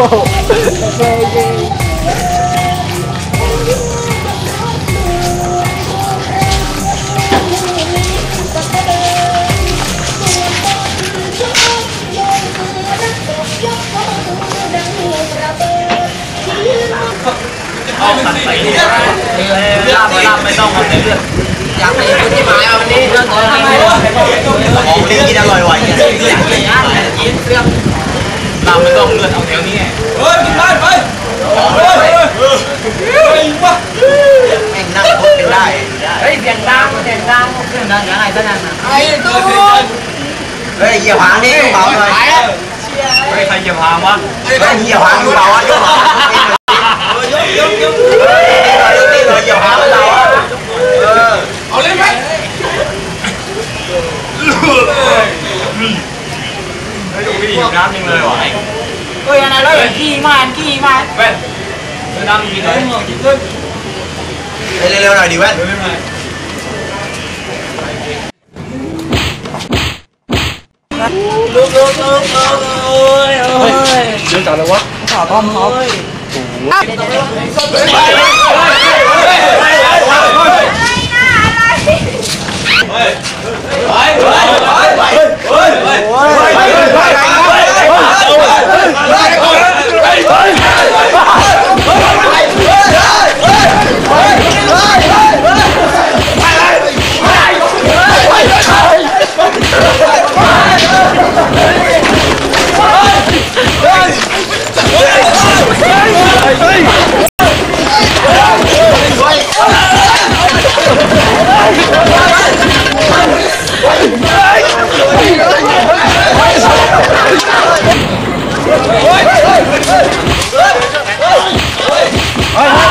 ghê Ông thật phải đi Làm làm mày tao còn đấy được Chẳng thấy cái gì mà ai mà đi Nó có thằng này Ồ, đi ra ngoài ngoài Chẳng thấy cái gì mà ai mà đi เลือดอยาไปคุณที่หมายวันนี้เรื่องของทำไมของดีกินอร่อยว่ะเนี่ยอยากไปอ่านกินเรื่องลาบไม่ต้องเลือดเอาแถวนี้ไงเฮ้ยกินได้ไปเฮ้ยเฮ้ยเฮ้ยวะแม่งนั่งคุกกันได้เฮ้ยเสียงดังเสียงดังเสียงดังยังไงก็นั่นนไอ้ตู้เฮ้ยเหยียบหางนี่กระเป๋าหน่อยเฮ้ยใครจะพาวะเฮ้ยเหยียบหางกระเป๋าอะยกหางยกยกยกเฮ้ยนี่เลยเหยียบหางกระเป๋าอะเอาเลยไหม เฮ้ยดูวิธีน้ำยังเลยว่ะเฮ้ยอะไรเลยขี้มันขี้มันแว่นเดินดำกินเลยกินเลยเฮ้ยเร็วๆหน่อยดิแว่นเดินไม่ได้ลุกลุกลุกลุกโอ้ยโอ้ยเดินจับเลยวะขอพร้อมพร้อมไป เฮ้ย